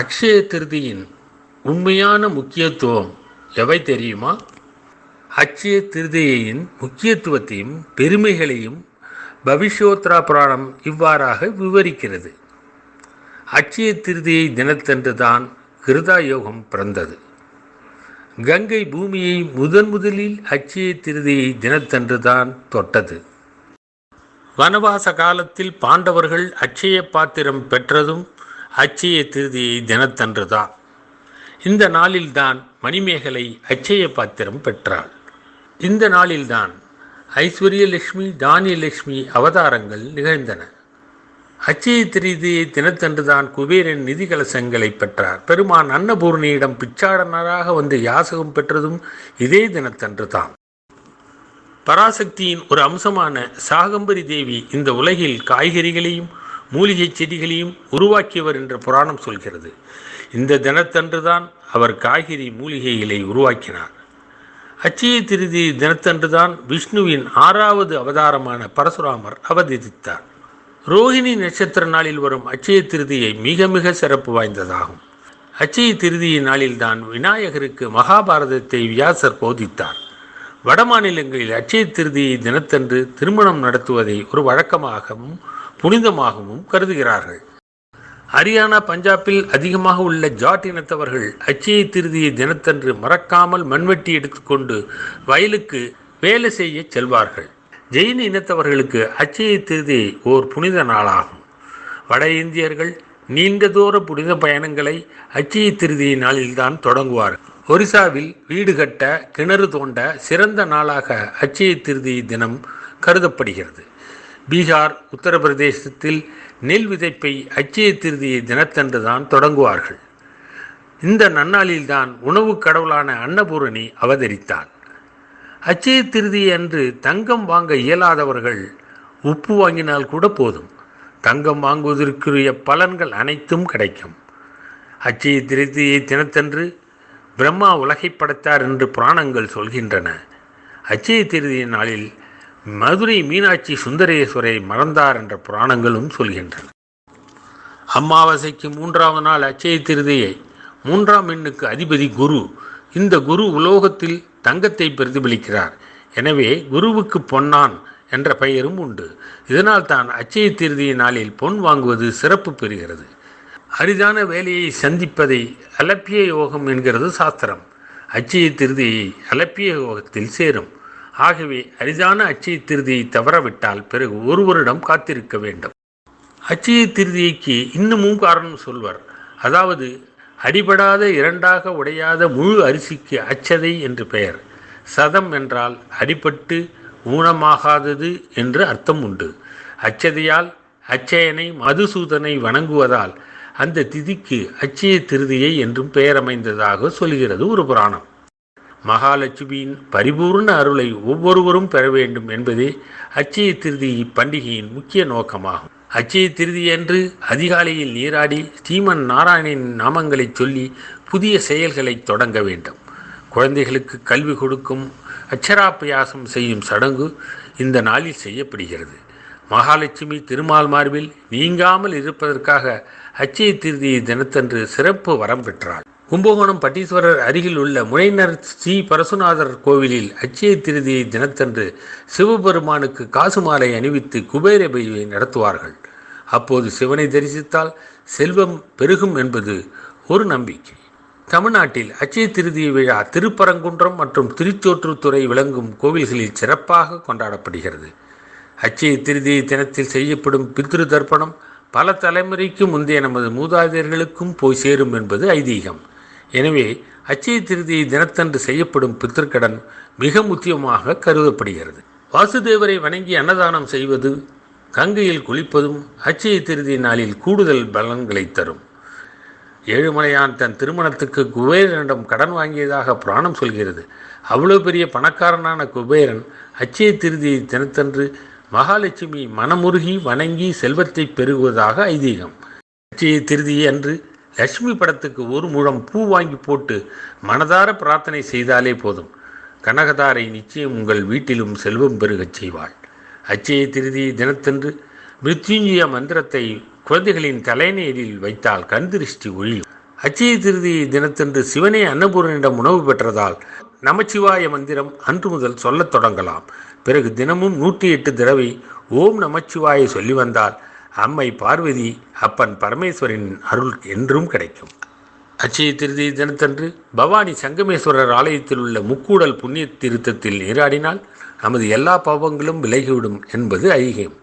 அக்ஷய திருதியின் உண்மையான முக்கியத்துவம் எவை தெரியுமா? அக்ஷய திருதியின் முக்கியத்துவத்தையும் பெருமைகளையும் பவிஷ்யோத்ரா புராணம் இவ்வாறாக விவரிக்கிறது. அக்ஷய திருதியை தினத்தன்று தான் கிருதா யோகம் பிறந்தது. கங்கை பூமியை முதன் முதலில் அட்சய திருதியை தினத்தன்று தான் தொட்டது. வனவாச காலத்தில் பாண்டவர்கள் அட்சய பாத்திரம் பெற்றதும் அச்சய திருதியை தினத்தன்று தான். இந்த நாளில்தான் மணிமேகலை அச்சய பாத்திரம் பெற்றாள். இந்த நாளில்தான் ஐஸ்வர்யலட்சுமி தானியலட்சுமி அவதாரங்கள் நிகழ்ந்தன. அச்சய திருதியை தினத்தன்றுதான் குபேரன் நிதி கலசங்களை பெற்றார். பெருமான் அன்னபூர்ணியிடம் பிச்சாடனராக வந்து யாசகம் பெற்றதும் இதே தினத்தன்று தான். பராசக்தியின் ஒரு அம்சமான சாகம்பரி தேவி இந்த உலகில் காய்கறிகளையும் மூலிகை செடிகளையும் உருவாக்கியவர் என்ற புராணம் சொல்கிறது. இந்த தினத்தன்றுதான் அவர் காய்கறி மூலிகைகளை உருவாக்கினார். அச்சய திருதி தினத்தன்றுதான் விஷ்ணுவின் ஆறாவது அவதாரமான பரசுராமர் அவதரித்தார். ரோஹிணி நட்சத்திர நாளில் வரும் அச்சய திருதியை மிக மிக சிறப்பு வாய்ந்ததாகும். அச்சய திருதியின் நாளில்தான் விநாயகருக்கு மகாபாரதத்தை வியாசர் போதித்தார். வடமாநிலங்களில் அச்சய திருதியை தினத்தன்று திருமணம் நடத்துவதை ஒரு வழக்கமாகவும் புனிதமாகவும் கருதுகிறார்கள். ஹரியானா பஞ்சாபில் அதிகமாக உள்ள ஜாட் இனத்தவர்கள் அச்சய திருதியை தினத்தன்று மறக்காமல் மண்வெட்டி எடுத்துக்கொண்டு வயலுக்கு வேலை செய்ய செல்வார்கள். ஜெயின் இனத்தவர்களுக்கு அச்சய திருதி ஓர் புனித நாளாகும். வட இந்தியர்கள் நீண்ட தூர புனித பயணங்களை அச்சய திருதியை நாளில்தான் தொடங்குவார்கள். ஒரிசாவில் வீடு கட்ட கிணறு தோண்ட சிறந்த நாளாக அச்சய திருதி தினம் கருதப்படுகிறது. பீகார் உத்தரப்பிரதேசத்தில் நெல் விதைப்பை அச்சய திருதியை தினத்தன்று தான் தொடங்குவார்கள். இந்த நன்னாளில்தான் உணவு கடவுளான அன்னபூரணி அவதரித்தாள் அச்சய திருதி அன்று தங்கம் வாங்க இயலாதவர்கள் உப்பு வாங்கினால் கூட போதும். தங்கம் வாங்குவதற்குரிய பலன்கள் அனைத்தும் கிடைக்கும். அச்சய திருதியை தினத்தன்று பிரம்மா உலகை படைத்தார் என்று புராணங்கள் சொல்கின்றன. அச்சய திருதிய நாளில் மதுரை மீனாட்சி சுந்தரேஸ்வரை மறந்தார் என்ற புராணங்களும் சொல்கின்றன. அமாவாசைக்கு மூன்றாவது நாள் அச்சய திருதியை மூன்றாம் எண்ணுக்கு அதிபதி குரு இந்த குரு உலோகத்தில் தங்கத்தை பிரதிபலிக்கிறார். எனவே குருவுக்கு பொன்னான் என்ற பெயரும் உண்டு. இதனால் தான் அச்சய திருதிய நாளில் பொன் வாங்குவது சிறப்பு பெறுகிறது. அரிதான வேலையை சந்திப்பதை அலப்பிய யோகம் என்கிறது சாஸ்திரம். அச்சய திருதியை அலப்பிய யோகத்தில் சேரும். ஆகவே அரிதான அச்சய திருதியை தவறவிட்டால் பிறகு ஒரு வருடம் காத்திருக்க வேண்டும். அச்சய திருதியைக்கு இன்னமும் காரணம் சொல்வர். அதாவது அடிபடாத இரண்டாக உடையாத முழு அரிசிக்கு அச்சதை என்று பெயர். சதம் என்றால் அடிபட்டு ஊனமாகாதது என்று அர்த்தம் உண்டு. அச்சதையால் அச்சயனை மதுசூதனை வணங்குவதால் அந்த திதிக்கு அச்சய திருதியை என்றும் பெயரமைந்ததாக சொல்கிறது ஒரு புராணம். மகாலட்சுமியின் பரிபூர்ண அருளை ஒவ்வொருவரும் பெற வேண்டும் என்பதே அச்சய திருதி இப்பண்டிகையின் முக்கிய நோக்கமாகும். அச்சய திருதியன்று அதிகாலையில் நீராடி ஸ்ரீமன் நாராயணின் நாமங்களை சொல்லி புதிய செயல்களை தொடங்க வேண்டும். குழந்தைகளுக்கு கல்வி கொடுக்கும் அச்சராபியாசம் செய்யும் சடங்கு இந்த நாளில் செய்யப்படுகிறது. மகாலட்சுமி திருமால் மார்பில் நீங்காமல் இருப்பதற்காக அச்சய திருதியை தினத்தன்று சிறப்பு வரம் பெற்றாள். கும்பகோணம் பட்டீஸ்வரர் அருகில் உள்ள முனைநர் ஸ்ரீ பரசுநாதர் கோவிலில் அச்சய திருதியை தினத்தன்று சிவபெருமானுக்கு காசு மாலை அணிவித்து குபேர பையை நடத்துவார்கள். அப்போது சிவனை தரிசித்தால் செல்வம் பெருகும் என்பது ஒரு நம்பிக்கை. தமிழ்நாட்டில் அச்சய திருதி விழா திருப்பரங்குன்றம் மற்றும் திருச்சோற்றுத்துறை விளங்கும் கோவில்களில் சிறப்பாக கொண்டாடப்படுகிறது. அச்சய திருதி தினத்தில் செய்யப்படும் பித்ரு தர்ப்பணம் பல தலைமுறைக்கு முந்தைய நமது மூதாதையர்களுக்கும் போய் சேரும் என்பது ஐதீகம். எனவே அச்சய திருதியை தினத்தன்று செய்யப்படும் பித்திருக்கடன் மிக முக்கியமாக கருதப்படுகிறது. வாசுதேவரை வணங்கி அன்னதானம் செய்வது கங்கையில் குளிப்பதும் அச்சய திருதி நாளில் கூடுதல் பலன்களை தரும். ஏழுமலையான் தன் திருமணத்துக்கு குபேரனிடம் கடன் வாங்கியதாக புராணம் சொல்கிறது. அவ்வளோ பெரிய பணக்காரனான குபேரன் அச்சய திருதி தினத்தன்று மகாலட்சுமி மனமுருகி வணங்கி செல்வத்தை பெருகுவதாக ஐதீகம். அச்சய திருதி அன்று லட்சுமி படத்துக்கு ஒரு முழம் பூ வாங்கி போட்டு மனதார பிரார்த்தனை செய்தாலே போதும். கனகதாரை நிச்சயம் உங்கள் வீட்டிலும் செல்வம் பெருகச் செய்வாள். அச்சய திருதி தினத்தன்று மிருத்யுஞ்சய மந்திரத்தை குழந்தைகளின் தலைநீரில் வைத்தால் கண் திருஷ்டி ஒழியும். அச்சய திருதி தினத்தன்று சிவனே அன்னபூரனிடம் உணவு பெற்றதால் நமச்சிவாய மந்திரம் அன்று முதல் சொல்லத் தொடங்கலாம். பிறகு தினமும் நூற்றி எட்டு தடவை ஓம் நமச்சிவாய சொல்லி வந்தால் அம்மை பார்வதி அப்பன் பரமேஸ்வரின் அருள் என்றும் கிடைக்கும். அச்சய திருதி தினத்தன்று பவானி சங்கமேஸ்வரர் ஆலயத்தில் உள்ள முக்கூடல் புண்ணிய திருத்தத்தில் நீராடினால் நமது எல்லா பாவங்களும் விலகிவிடும் என்பது ஐகியம்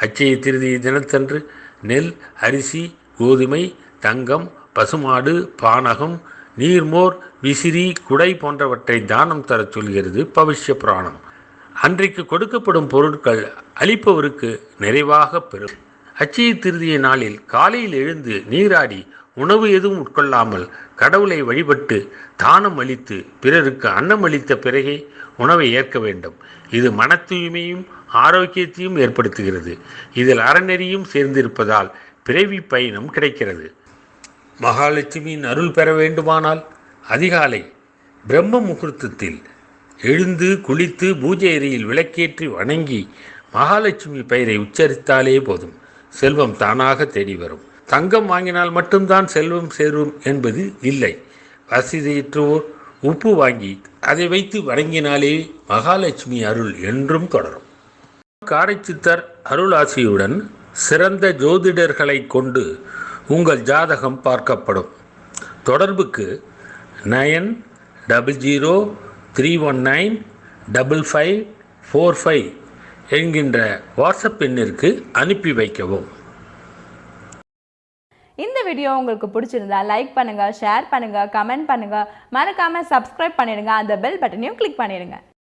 அச்சய திருதி தினத்தன்று நெல் அரிசி கோதுமை தங்கம் பசுமாடு பானகம் நீர்மோர் விசிறி குடை போன்றவற்றை தானம் தரச் சொல்கிறது பவிஷ்ய புராணம். அன்றைக்கு கொடுக்கப்படும் பொருட்கள் அளிப்பவருக்கு நிறைவாக பெறும். அச்சய திருதிய நாளில் காலையில் எழுந்து நீராடி உணவு எதுவும் உட்கொள்ளாமல் கடவுளை வழிபட்டு தானம் அளித்து பிறருக்கு அன்னம் அளித்த பிறகே உணவை ஏற்க வேண்டும். இது மன தூய்மையும் ஆரோக்கியத்தையும் ஏற்படுத்துகிறது. இதில் அறநெறியும் சேர்ந்திருப்பதால் பிறவி பயணம் கிடைக்கிறது. மகாலட்சுமியின் அருள் பெற வேண்டுமானால் அதிகாலை பிரம்ம முகூர்த்தத்தில் எழுந்து குளித்து பூஜை அறையில் விளக்கேற்றி வணங்கி மகாலட்சுமி பெயரை உச்சரித்தாலே போதும். செல்வம் தானாக தேடி வரும். தங்கம் வாங்கினால் மட்டும்தான் செல்வம் சேரும் என்பது இல்லை. வசதியற்றோர் உப்பு வாங்கி அதை வைத்து வணங்கினாலே மகாலட்சுமி அருள் என்றும் தொடரும். காரைச்சித்தர் அருளாசியுடன் சிறந்த ஜோதிடர்களை கொண்டு உங்கள் ஜாதகம் பார்க்கப்படும். தொடர்புக்கு nine double zero three one nine double five four five என்கின்ற வாட்ஸ்அப் எண்ணிற்கு அனுப்பி வைக்கவும். இந்த வீடியோ உங்களுக்கு பிடிச்சிருந்தா லைக் பண்ணுங்கள் ஷேர் பண்ணுங்கள் கமெண்ட் பண்ணுங்கள் மறக்காமல் சப்ஸ்கிரைப் பண்ணிடுங்க. அந்த பெல் பட்டனையும் கிளிக் பண்ணிடுங்க.